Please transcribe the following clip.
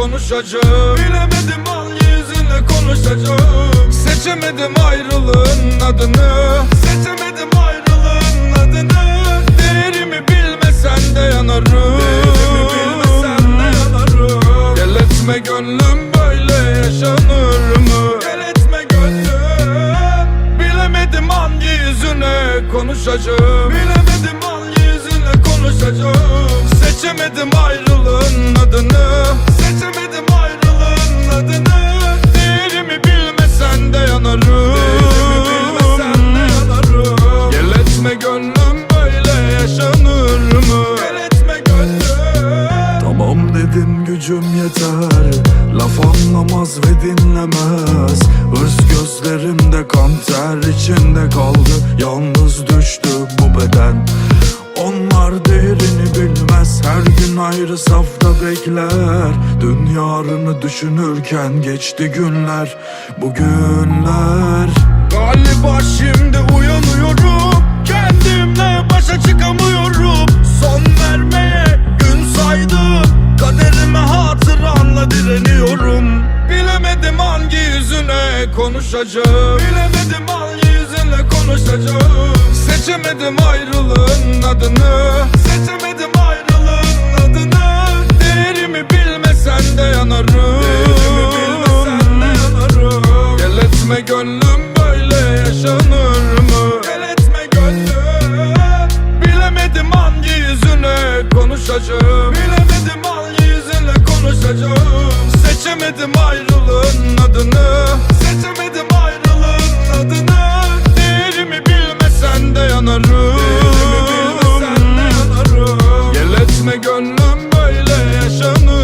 konuşacağım. Bilemedim hangi yüzüne konuşacağım. Seçemedim ayrılığın adını. Seçemedim ayrılığın adını. Değerimi bilmesen de yanarım. Değerimi bilmesen de yanarım. Gel etme gönlüm böyle yaşanır mı? Gel etme gönlüm. Bilemedim hangi yüzüne konuşacağım. Bilemedim hangi yüzüne konuşacağım. Seçemedim ayrılığın Dedin gücüm yeter. Laf anlamaz ve dinlemez. Hırs gözlerimde kan ter içinde kaldı. Yalnız düştü bu beden. Onlar değerini bilmez. Her gün ayrı safta bekler. Dün yarını düşünürken geçti günler. Bugünler Galiba şimdi uyanıyorum. Kendimle başa çıkamıyorum. Son vermeye gün saydım Kaderime hatıranla direniyorum. Bilemedim hangi yüzüne konuşacağım. Bilemedim hangi yüzüne konuşacağım. Seçemedim ayrılığın adını. Seçemedim ayrılığın adını. Değerimi bilmesen de yanarım. Değerimi bilmesen de yanarım. Gel etme gönlüm ben de yanarım. Gel etme gönlüm böyle yaşanır.